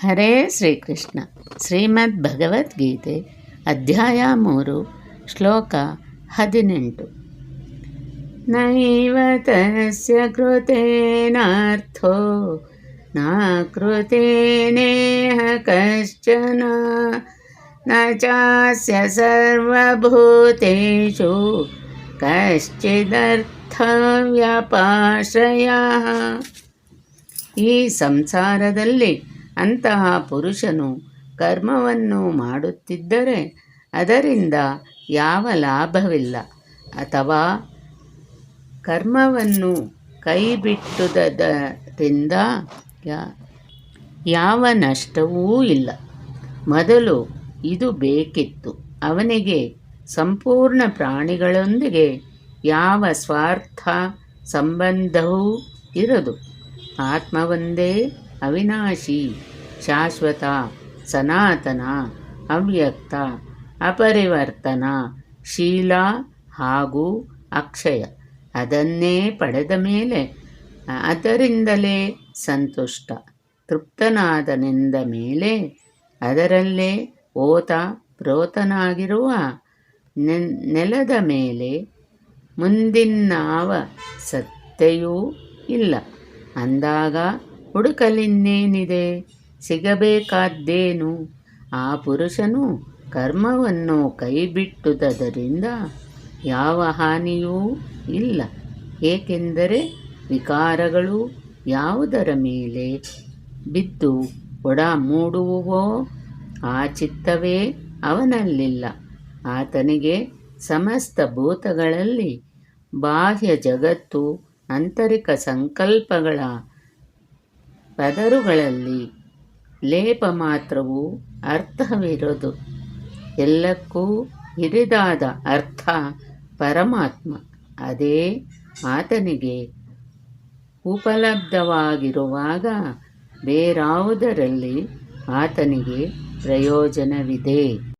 ಹರೇ ಶ್ರೀಕೃಷ್ಣ. ಶ್ರೀಮದ್ ಭಗವದ್ಗೀತೆ ಅಧ್ಯಾಯ ಮೂರು, ಶ್ಲೋಕ ಹದಿನೆಂಟು. ನೈವ ತಸ್ಯ ಕೃತೇನಾರ್ಥೋ, ನ ಕೃತೇನೇಹ ಕಶ್ಚನ, ನ ಚಾಸ್ಯ ಸರ್ವಭೂತೇಷು, ಕಶ್ಚಿದರ್ಥವ್ಯಪಾಶ್ರಯ. ಈ ಸಂಸಾರದಲ್ಲಿ ಅಂತಹ ಪುರುಷನು ಕರ್ಮವನ್ನು ಮಾಡುತ್ತಿದ್ದರೆ ಅದರಿಂದ ಯಾವ ಲಾಭವಿಲ್ಲ. ಅಥವಾ ಕರ್ಮವನ್ನು ಕೈಬಿಟ್ಟುದರಿಂದ ಯಾವ ನಷ್ಟವೂ ಇಲ್ಲ. ಮೊದಲು ಇದು ಬೇಕಿತ್ತು. ಅವನಿಗೆ ಸಂಪೂರ್ಣ ಪ್ರಾಣಿಗಳೊಂದಿಗೆ ಯಾವ ಸ್ವಾರ್ಥ ಸಂಬಂಧವೂ ಇರದು. ಆತ್ಮವೊಂದೇ ಅವಿನಾಶಿ, ಶಾಶ್ವತ, ಸನಾತನ, ಅವ್ಯಕ್ತ, ಅಪರಿವರ್ತನ, ಶೀಲ ಹಾಗೂ ಅಕ್ಷಯ. ಅದನ್ನೇ ಪಡೆದ ಮೇಲೆ, ಅದರಿಂದಲೇ ಸಂತುಷ್ಟ. ತೃಪ್ತನಾದನೆಂದ ಮೇಲೆ, ಅದರಲ್ಲೇ ಓತ ಪ್ರೋತನಾಗಿರುವ ನೆಲದ ಮೇಲೆ ಮುಂದಿನ್ನಾವ ಸತ್ತೆಯೂ ಇಲ್ಲ. ಅಂದಾಗ ಹುಡುಕಲಿನ್ನೇನಿದೆ? ಸಿಗಬೇಕಾದ್ದೇನು? ಆ ಪುರುಷನು ಕರ್ಮವನ್ನು ಕೈಬಿಟ್ಟುದರಿಂದ ಯಾವ ಹಾನಿಯೂ ಇಲ್ಲ. ಏಕೆಂದರೆ ವಿಕಾರಗಳು ಯಾವುದರ ಮೇಲೆ ಬಿದ್ದು ಒಡ ಮೂಡುವುವೋ ಆ ಚಿತ್ತವೇ ಅವನಲ್ಲಿಲ್ಲ. ಆತನಿಗೆ ಸಮಸ್ತ ಭೂತಗಳಲ್ಲಿ ಬಾಹ್ಯ ಜಗತ್ತು, ಆಂತರಿಕ ಸಂಕಲ್ಪಗಳ ಪದರುಗಳಲ್ಲಿ ಲೇಪ ಮಾತ್ರವು ಅರ್ಥವಿರೋದು. ಎಲ್ಲಕ್ಕೂ ಹಿರಿದಾದ ಅರ್ಥ ಪರಮಾತ್ಮ. ಅದೇ ಆತನಿಗೆ ಉಪಲಬ್ಧವಾಗಿರುವಾಗ ಬೇರಾವುದರಲ್ಲಿ ಆತನಿಗೆ ಪ್ರಯೋಜನವಿದೆ.